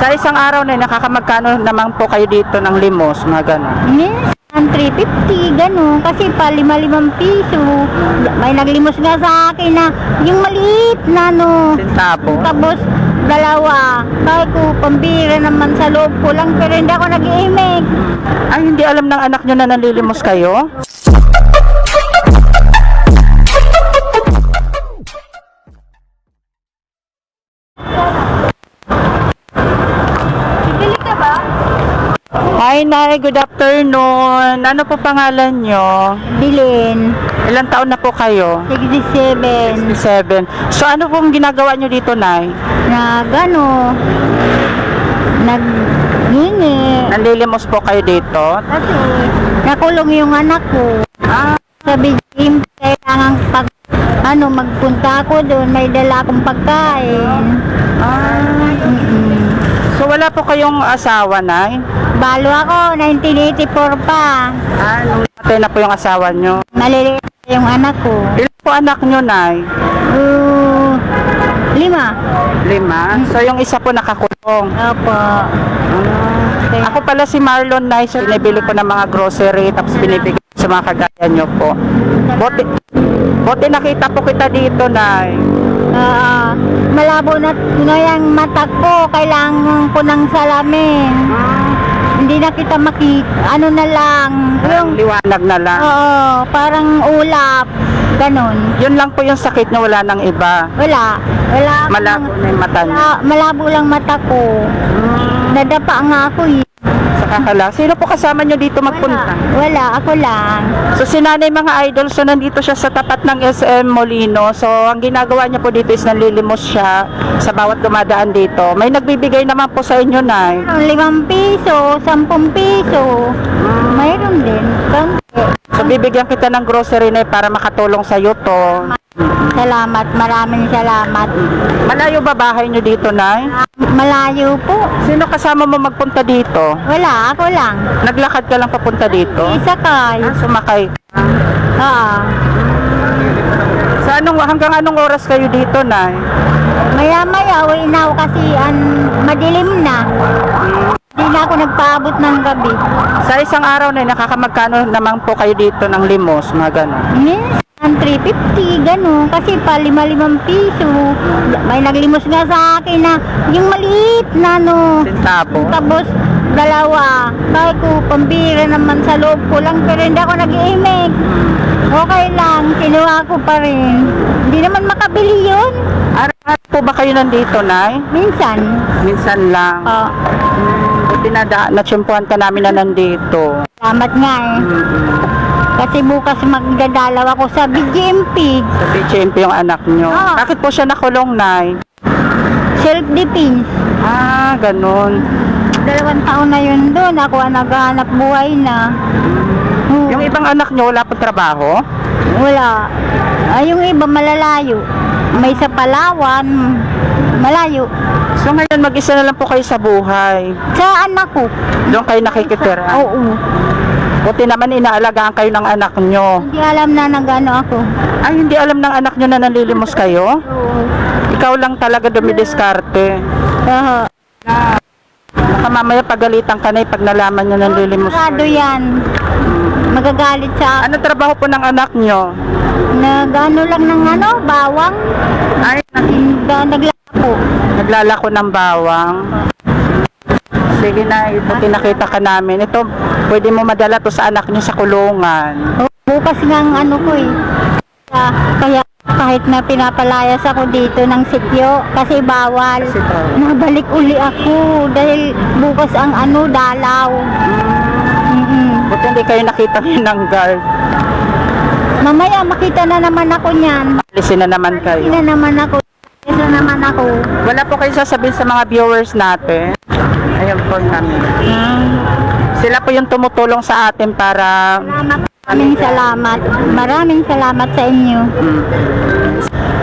Sa isang araw na nakakamagkano naman po kayo dito ng limos, mga gano'n? Minsan 350, gano'n. Kasi pa lima-limang piso. May naglimos nga sa akin na yung maliit na no. Sintabo. Tapos dalawa. Kaya ko pambira naman sa loob ko lang pero hindi ako nag-iimik. Ay, hindi alam ng anak nyo na nanlilimos kayo? Hi, Nay. Good afternoon. Ano po pangalan nyo? Bilin. Ilang taon na po kayo? 67. 7. So, ano pong ginagawa nyo dito, Nay? Na gano. Naghingi. Nanlilimos po kayo dito? Kasi nakulong yung anak ko. Ah, Sabi Jim, kailangan pag ano, magpunta ako doon, may dala akong pagkain. ah. Wala po kayong asawa, Nay? Balo ako, 1984 pa. Ah, nung natin na po yung asawa nyo. Maliliit pa yung anak ko. Ilan po anak nyo, Nay? Uh, lima. Lima. So, yung isa po nakakulong. Opo. Ah. Ako pala si Marlon Nay. So, binibili ko ng mga grocery tapos binibigay ko sa mga kagaya nyo po. Buti, buti nakita po kita dito, Nay. Ah, malabo na ngayang mata ko, kailangan ko ng salamin. Hindi na kita maki, ano na lang, yung, Liwanag na lang. oo, parang ulap, ganon. Yun lang po yung sakit nyo, wala nang iba. Wala, wala. Malabo na yung mata nyo. Wala, malabo lang mata ko. Nadapa nga ako eh. Saka ka lang. Sino po kasama nyo dito magpunta? Wala, wala, ako lang. So si nanay mga idol, so nandito siya sa tapat ng SM Molino. So ang ginagawa niya po dito is nanlilimos siya sa bawat dumadaan dito. May nagbibigay naman po sa inyo, Nay. Limang piso, sampung piso. Mayroon din. So bibigyan kita ng grocery na para makatulong sa iyo to. Salamat, maraming salamat. Malayo ba bahay niyo dito, Nay? Malayo po. Sino kasama mo magpunta dito? Wala, ako lang. Naglakad ka lang papunta dito? Isakay. Ah, sumakay. Oo. Sa anong, hanggang anong oras kayo dito, Nay? Maya maya, uwi na ako kasi an, madilim na. Hindi na ako nagpaabot ng gabi. Sa isang araw na nakakamagkano naman po kayo dito ng limos, mga gano'n? Minsan 350, gano'n. Kasi pa lima-limang piso. May naglimos nga sa akin na yung maliit na no. Sintabo. Tapos dalawa. Kaya ko pambira naman sa loob ko lang pero hindi ako nag-iimik. Okay lang, kinuha ko pa rin. Hindi naman makabili yun. Araw-araw po ba kayo nandito, Nay? Minsan. Minsan lang. Oh, Hmm, buti na natsyempuhan ka namin na nandito. salamat nga eh. Hmm. Kasi bukas magdadalaw ako sa BGMP. Sa BGMP yung anak nyo. Ah. Bakit po siya nakulong, Nay? Self-defense. Ah, ganun. Dalawang taon na yun doon. Ako ang naghahanap buhay na. Oo. Yung ibang anak nyo, wala po trabaho? Wala. Ay, yung iba malalayo. May sa Palawan. Malayo. So ngayon, mag-isa na lang po kayo sa buhay. Sa anak ko. Doon kayo nakikitira. Oo. Buti naman inaalagaan kayo ng anak nyo. Hindi alam na nagano ako. Ay, hindi alam ng anak nyo na nanlilimos kayo? Oo. Ikaw lang talaga dumidiskarte. Oo. Baka mamaya pagalitan ka na eh, pag nalaman nyo nanlilimos Sigurado kayo. yan. Magagalit sa Ano trabaho po ng anak nyo? Nagano lang ng ano, bawang. Ay, Nag- Naglako. naglalako ng bawang. Sige na, buti nakita ka namin. Ito, pwede mo madala to sa anak nyo sa kulungan. Bukas nga ang ano ko eh. Ah, Kaya kahit na pinapalayas ako dito ng sityo kasi bawal. Kasi bawal. Nabalik uli ako dahil bukas ang ano dalaw. Mm-mm. Buti hindi kayo nakita ng guard. Mamaya makita na naman ako niyan. Alisin na naman Hindi kayo. na naman ako. Isa naman ako. Wala po kayo sasabihin sa mga viewers natin. Ayun po namin. Sila po yung tumutulong sa atin para Salamat. Maraming salamat. Maraming salamat sa inyo.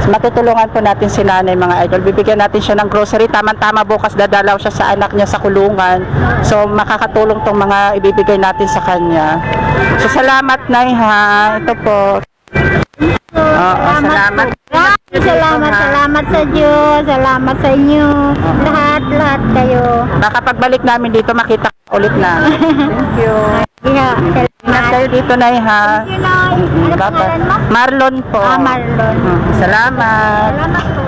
matutulungan po natin si nanay mga idol. Bibigyan natin siya ng grocery. Tama-tama bukas dadalaw siya sa anak niya sa kulungan. So makakatulong tong mga ibibigay natin sa kanya. So salamat nay ha. Ito po. Oo, salamat. Maraming salamat, salamat sa Diyos, salamat sa inyo. Lahat, lahat kayo. Baka pagbalik namin dito, makita ka ulit na. Thank you. Yeah, Ingat salamat. kayo dito, Nay, ha? Thank you, Nay. Ano Bye-bye. pangalan mo? Marlon po. Ah, Marlon. Salamat. Salamat po.